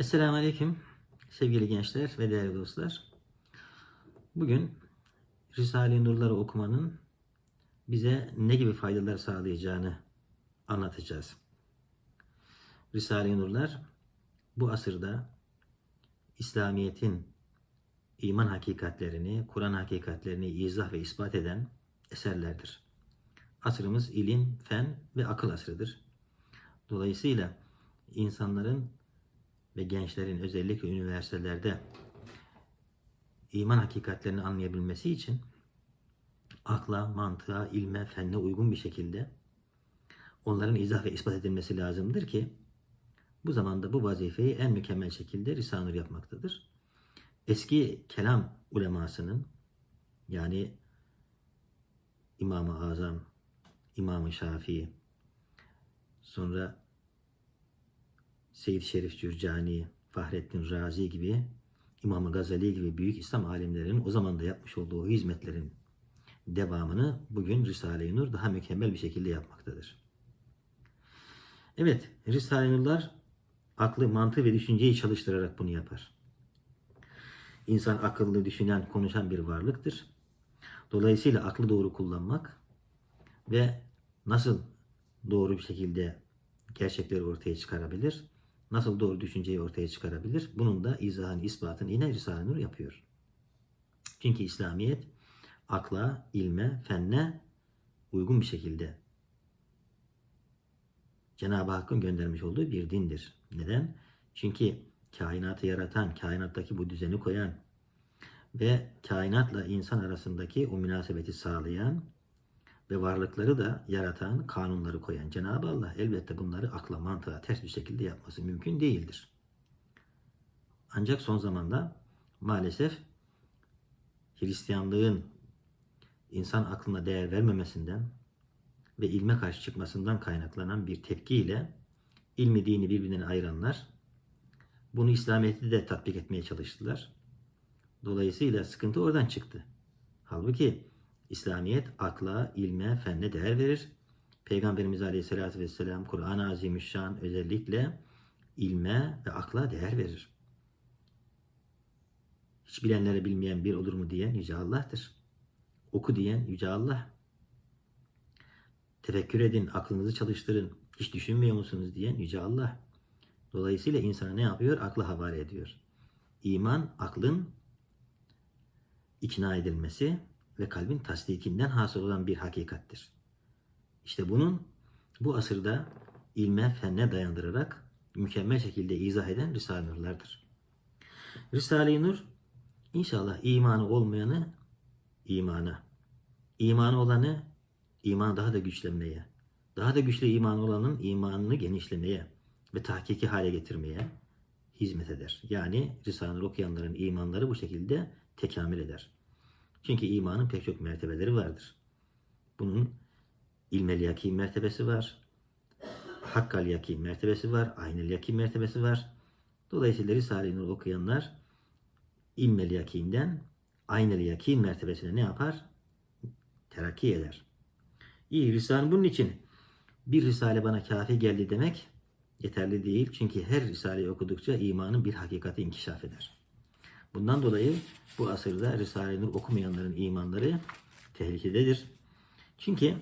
Esselamu Aleyküm sevgili gençler ve değerli dostlar. Bugün Risale-i Nurları okumanın bize ne gibi faydalar sağlayacağını anlatacağız. Risale-i Nurlar bu asırda İslamiyet'in iman hakikatlerini, Kur'an hakikatlerini izah ve ispat eden eserlerdir. Asrımız ilim, fen ve akıl asrıdır. Dolayısıyla insanların ve gençlerin özellikle üniversitelerde iman hakikatlerini anlayabilmesi için akla, mantığa, ilme, fenne uygun bir şekilde onların izah ve ispat edilmesi lazımdır ki bu zamanda bu vazifeyi en mükemmel şekilde Risale-i Nur yapmaktadır. Eski kelam ulemasının yani İmam-ı Azam, İmam-ı Şafii, sonra Seyyid Şerif Cürcani, Fahrettin Razi gibi, İmam Gazali gibi büyük İslam alimlerinin o zaman da yapmış olduğu hizmetlerin devamını bugün Risale-i Nur daha mükemmel bir şekilde yapmaktadır. Evet, Risale-i Nurlar aklı, mantığı ve düşünceyi çalıştırarak bunu yapar. İnsan akıllı, düşünen, konuşan bir varlıktır. Dolayısıyla aklı doğru kullanmak ve nasıl doğru bir şekilde gerçekleri ortaya çıkarabilir, nasıl doğru düşünceyi ortaya çıkarabilir, bunun da izahını, ispatını yine Risale-i Nur yapıyor. Çünkü İslamiyet akla, ilme, fenne uygun bir şekilde Cenab-ı Hakk'ın göndermiş olduğu bir dindir. Neden? Çünkü kainatı yaratan, kainattaki bu düzeni koyan ve kainatla insan arasındaki o münasebeti sağlayan ve varlıkları da yaratan, kanunları koyan Cenab-ı Allah elbette bunları akla, mantığa ters bir şekilde yapması mümkün değildir. Ancak son zamanda maalesef Hristiyanlığın insan aklına değer vermemesinden ve ilme karşı çıkmasından kaynaklanan bir tepkiyle ilmi dini birbirinden ayıranlar bunu İslamiyet'te de tatbik etmeye çalıştılar. Dolayısıyla sıkıntı oradan çıktı. Halbuki İslamiyet akla, ilme, fenne değer verir. Peygamberimiz Aleyhisselatü Vesselam Kur'an-ı Azimüşşan özellikle ilme ve akla değer verir. Hiç bilenlere bilmeyen bir olur mu diyen Yüce Allah'tır. Oku diyen Yüce Allah. Tefekkür edin, aklınızı çalıştırın. Hiç düşünmüyor musunuz diyen Yüce Allah. Dolayısıyla insana ne yapıyor? Akla havale ediyor. İman, aklın ikna edilmesi ve kalbin tasdikinden hasıl olan bir hakikattir. İşte bunun bu asırda ilme, fenne dayandırarak mükemmel şekilde izah eden Risale-i Nurlardır. Risale-i Nur inşallah imanı olmayanı imana, imanı olanı iman daha da güçlenmeye, daha da güçlü iman olanın imanını genişlemeye ve tahkiki hale getirmeye hizmet eder. Yani Risale-i Nur okuyanların imanları bu şekilde tekamül eder. Çünkü imanın pek çok mertebeleri vardır. Bunun ilmel yakin mertebesi var. Hakkal yakin mertebesi var. Aynel yakin mertebesi var. Dolayısıyla Risale-i Nur okuyanlar ilmel yakinden aynel yakin mertebesine ne yapar? Terakki eder. İyi Risale bunun için bir Risale bana kafi geldi demek yeterli değil. Çünkü her Risale'yi okudukça imanın bir hakikati inkişaf eder. Bundan dolayı bu asırda Risale-i Nur okumayanların imanları tehlikededir. Çünkü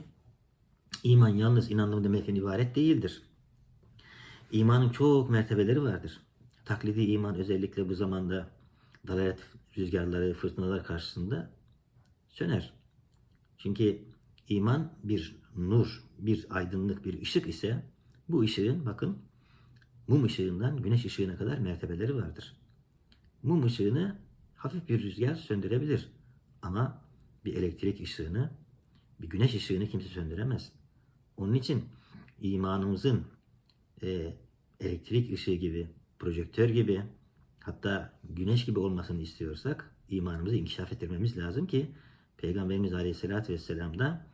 iman yalnız inandığım demekten ibaret değildir. İmanın çok mertebeleri vardır. Taklidi iman özellikle bu zamanda dalalet rüzgarları, fırtınalar karşısında söner. Çünkü iman bir nur, bir aydınlık, bir ışık ise bu ışığın bakın mum ışığından güneş ışığına kadar mertebeleri vardır mum ışığını hafif bir rüzgar söndürebilir. Ama bir elektrik ışığını, bir güneş ışığını kimse söndüremez. Onun için imanımızın e, elektrik ışığı gibi, projektör gibi, hatta güneş gibi olmasını istiyorsak imanımızı inkişaf ettirmemiz lazım ki Peygamberimiz Aleyhisselatü Vesselam da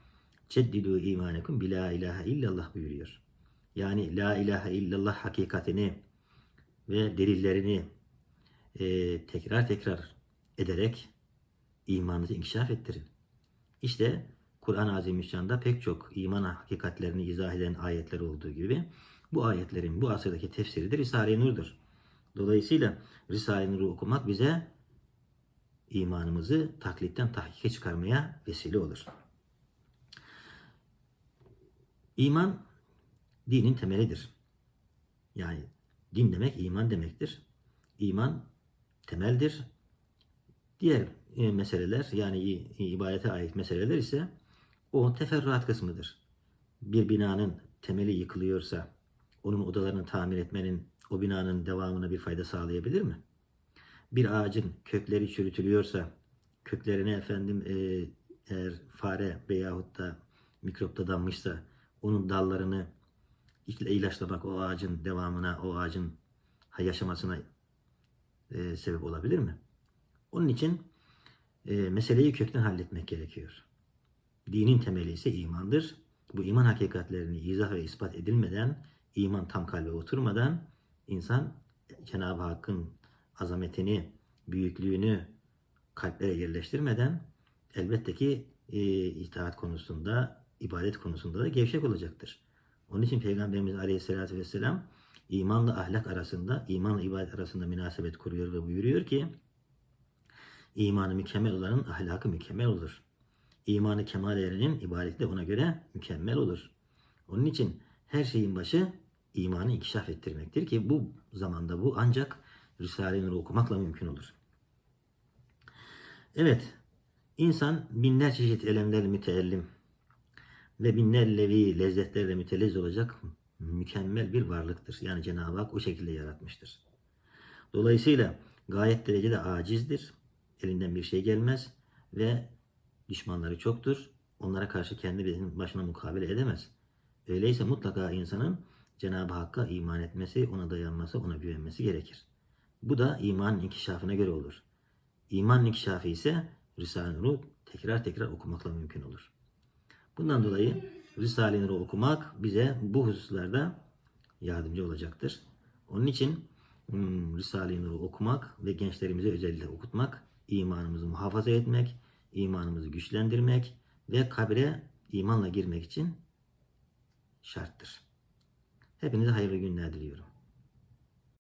Ceddidu imanekum bi la ilahe illallah buyuruyor. Yani la ilahe illallah hakikatini ve delillerini e, tekrar tekrar ederek imanınızı inkişaf ettirin. İşte Kur'an-ı Azimüşşan'da pek çok iman hakikatlerini izah eden ayetler olduğu gibi bu ayetlerin bu asırdaki tefsiri de Risale-i Nur'dur. Dolayısıyla Risale-i Nur'u okumak bize imanımızı taklitten tahkike çıkarmaya vesile olur. İman dinin temelidir. Yani din demek iman demektir. İman temeldir. Diğer e, meseleler yani ibadete ait meseleler ise o teferruat kısmıdır. Bir binanın temeli yıkılıyorsa onun odalarını tamir etmenin o binanın devamına bir fayda sağlayabilir mi? Bir ağacın kökleri çürütülüyorsa köklerine efendim e, eğer fare veyahut da mikrop dadanmışsa onun dallarını ilaçlamak o ağacın devamına, o ağacın yaşamasına e, sebep olabilir mi? Onun için e, meseleyi kökten halletmek gerekiyor. Dinin temeli ise imandır. Bu iman hakikatlerini izah ve ispat edilmeden, iman tam kalbe oturmadan insan Cenab-ı Hakk'ın azametini, büyüklüğünü kalplere yerleştirmeden elbette ki e, itaat konusunda, ibadet konusunda da gevşek olacaktır. Onun için Peygamberimiz Aleyhisselatü Vesselam imanla ahlak arasında, imanla ibadet arasında münasebet kuruyor ve buyuruyor ki imanı mükemmel olanın ahlakı mükemmel olur. İmanı kemal erenin ibadeti de ona göre mükemmel olur. Onun için her şeyin başı imanı inkişaf ettirmektir ki bu zamanda bu ancak Risale-i Nur'u okumakla mümkün olur. Evet, insan binler çeşit elemlerle müteellim ve binler levi lezzetlerle mütelezz olacak mükemmel bir varlıktır. Yani Cenab-ı Hak o şekilde yaratmıştır. Dolayısıyla gayet derecede acizdir. Elinden bir şey gelmez ve düşmanları çoktur. Onlara karşı kendi başına mukabele edemez. Öyleyse mutlaka insanın Cenab-ı Hakk'a iman etmesi, ona dayanması, ona güvenmesi gerekir. Bu da imanın inkişafına göre olur. İman inkişafı ise Risale-i Nur'u tekrar tekrar okumakla mümkün olur. Bundan dolayı Risale-i Nur'u okumak bize bu hususlarda yardımcı olacaktır. Onun için hmm, Risale-i Nur'u okumak ve gençlerimize özellikle okutmak, imanımızı muhafaza etmek, imanımızı güçlendirmek ve kabre imanla girmek için şarttır. Hepinize hayırlı günler diliyorum.